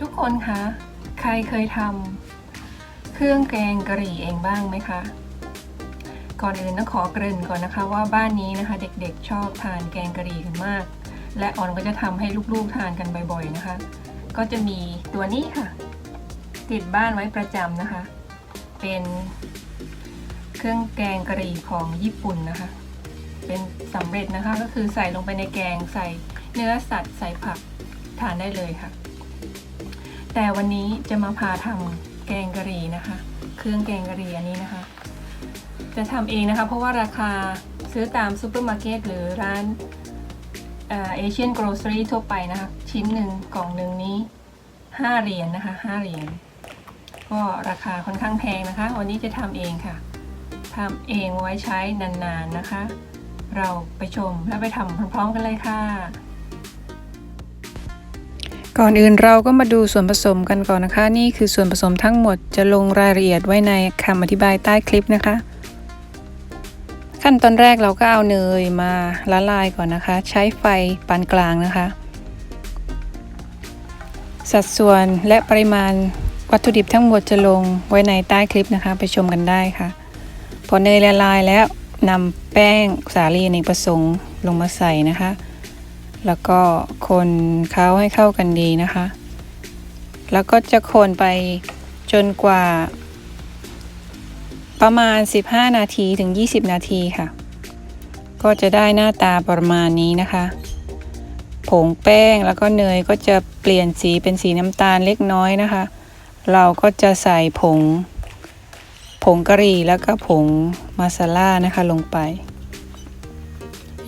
ทุกคนคะ ใครเคยทำเครื่องแกงกะหรี่เองบ้างไหมคะ ก่อนอื่นต้องขอเกริ่นก่อนนะคะ ว่าบ้านนี้นะคะ เด็กๆชอบทานแกงกะหรี่กันมาก และออนก็จะทำให้ลูกๆทานกันบ่อยๆนะคะ ก็จะมีตัวนี้ค่ะ ติดบ้านไว้ประจำนะคะ เป็นเครื่องแกงกะหรี่ของญี่ปุ่นนะคะ เป็นสำเร็จนะคะก็คือใส่ลงไปในแกงใส่เนื้อสัตว์ใส่ผักทานได้เลยค่ะ แต่วันนี้จะมาพาทำแกงกะหรี่นะคะ เครื่องแกงกะหรี่อันนี้นะคะ จะทำเองนะคะ เพราะว่าราคาซื้อตามซูเปอร์มาร์เก็ตหรือร้านเอเชียนกรอสเ r อรี่ทั่วไปนะคะ ชิ้นหนึ่งกล่องหนึ่งนี้ 5 เหรียญนนะคะ 5 เหรียญก็ราคาค่อนข้างแพงนะคะ วันนี้จะทำเองค่ะทำเองไว้ใช้นานๆนะคะ เราไปชมและไปทำพร้อมๆกันเลยค่ะ ก่อนอื่นเราก็มาดูส่วนผสมกันก่อนนะคะ นี่คือส่วนผสมทั้งหมดจะลงรายละเอียดไว้ในคำอธิบายใต้คลิปนะคะ ขั้นตอนแรกเราก็เอาเนยมาละลายก่อนนะคะ ใช้ไฟปานกลางนะคะ สัดส่วนและปริมาณวัตถุดิบทั้งหมดจะลงไว้ในใต้คลิปนะคะ ไปชมกันได้ค่ะ พอเนยละลายแล้วนำแป้งสาลีอเนประสงค์ลงมาใส่นะคะ แล้วก็คนเคล้าให้เข้ากันดีนะคะ แล้วก็จะคนไปจนกว่า ประมาณ 15 นาทีถึง 20 นาทีค่ะ ก็จะได้หน้าตาประมาณนี้นะคะ ผงแป้งแล้วก็เนยก็จะเปลี่ยนสีเป็นสีน้ำตาลเล็กน้อยนะคะ เราก็จะใส่ผง ผงกะหรี่แล้วก็ผงมาซาล่านะคะลงไป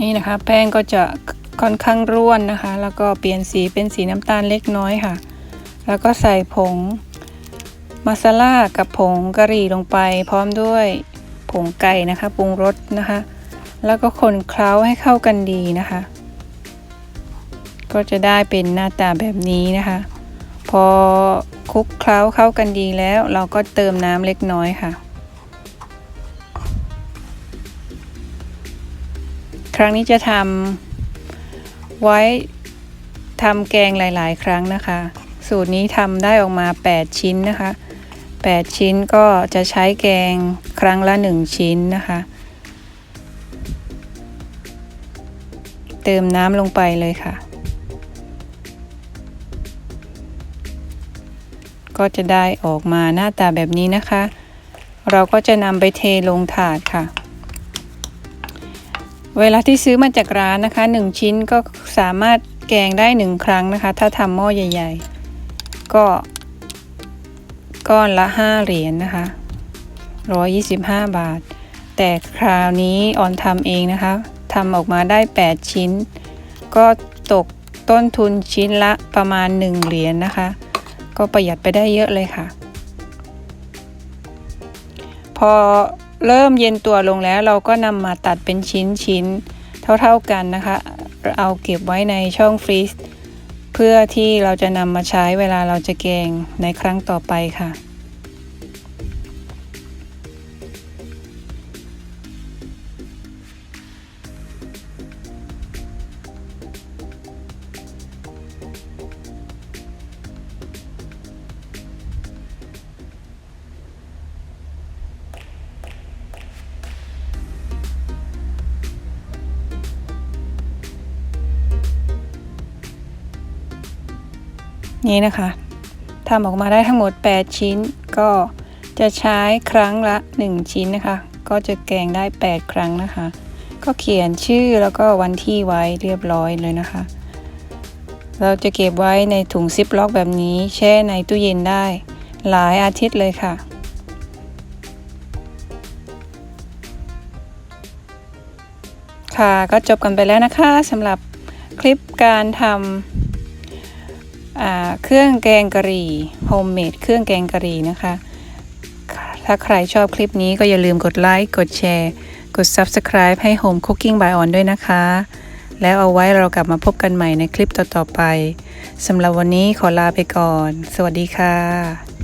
นี่นะคะ แป้งก็จะ ค่อนข้างร่วนนะคะ แล้วก็เปลี่ยนสีเป็นสีน้ำตาลเล็กน้อยค่ะ แล้วก็ใส่ผงมาซาล่ากับผงกะหรี่ลงไป พร้อมด้วยผงไก่นะคะปรุงรสนะคะ แล้วก็คนเคล้าให้เข้ากันดีนะคะ ก็จะได้เป็นหน้าตาแบบนี้นะคะ พอคลุกเคล้าเข้ากันดีแล้ว เราก็เติมน้ำเล็กน้อยค่ะ ครั้งนี้จะทำ ไว้ทำแกงหลาย ๆ ครั้งนะคะ สูตรนี้ทำได้ออกมา 8 ชิ้นนะคะ 8 ชิ้นก็จะใช้แกงครั้งละ 1 ชิ้นนะคะ เติมน้ำลงไปเลยค่ะ ก็จะได้ออกมาหน้าตาแบบนี้นะคะ เราก็จะนำไปเทลงถาดค่ะ เวลาที่ซื้อมาจากร้านนะคะ 1 ชิ้นก็สามารถแกงได้ 1 ครั้งนะคะ ถ้าทำหม้อใหญ่ ๆ ก็ก้อนละ 5 เหรียญนนะคะ 125 บาท แต่คราวนี้ออนทำเองนะคะทำออกมาได้ 8 ชิ้น ก็ตกต้นทุนชิ้นละประมาณ 1 เหรียญนนะคะ ก็ประหยัดไปได้เยอะเลยค่ะ พอ เริ่มเย็นตัวลงแล้วเราก็นำมาตัดเป็นชิ้นชิ้นเท่าๆกันนะคะ เอาเก็บไว้ในช่องฟรีซเพื่อที่เราจะนำมาใช้เวลาเราจะแกงในครั้งต่อไปค่ะ นี่นะคะทำออกมาได้ทั้งหมด 8 ชิ้น ก็จะใช้ครั้งละ 1 ชิ้นนะคะ ก็จะแกงได้ 8 ครั้งนะคะ ก็เขียนชื่อแล้วก็วันที่ไว้เรียบร้อยเลยนะคะ เราจะเก็บไว้ในถุงซิปล็อกแบบนี้ แช่ในตู้เย็นได้ หลายอาทิตย์เลยค่ะค่ะก็จบกันไปแล้วนะคะสำหรับคลิปการทำ เครื่องแกงกะหรี่โฮมเมดเครื่องแกงกะหรี่นะคะ ถ้าใครชอบคลิปนี้ก็อย่าลืมกดไลค์ กดแชร์ กด Subscribe ให้ Home Cooking by On ด้วยนะคะ แล้วเอาไว้เรากลับมาพบกันใหม่ในคลิปต่อ ๆ ไปสำหรับวันนี้ขอลาไปก่อน สวัสดีค่ะ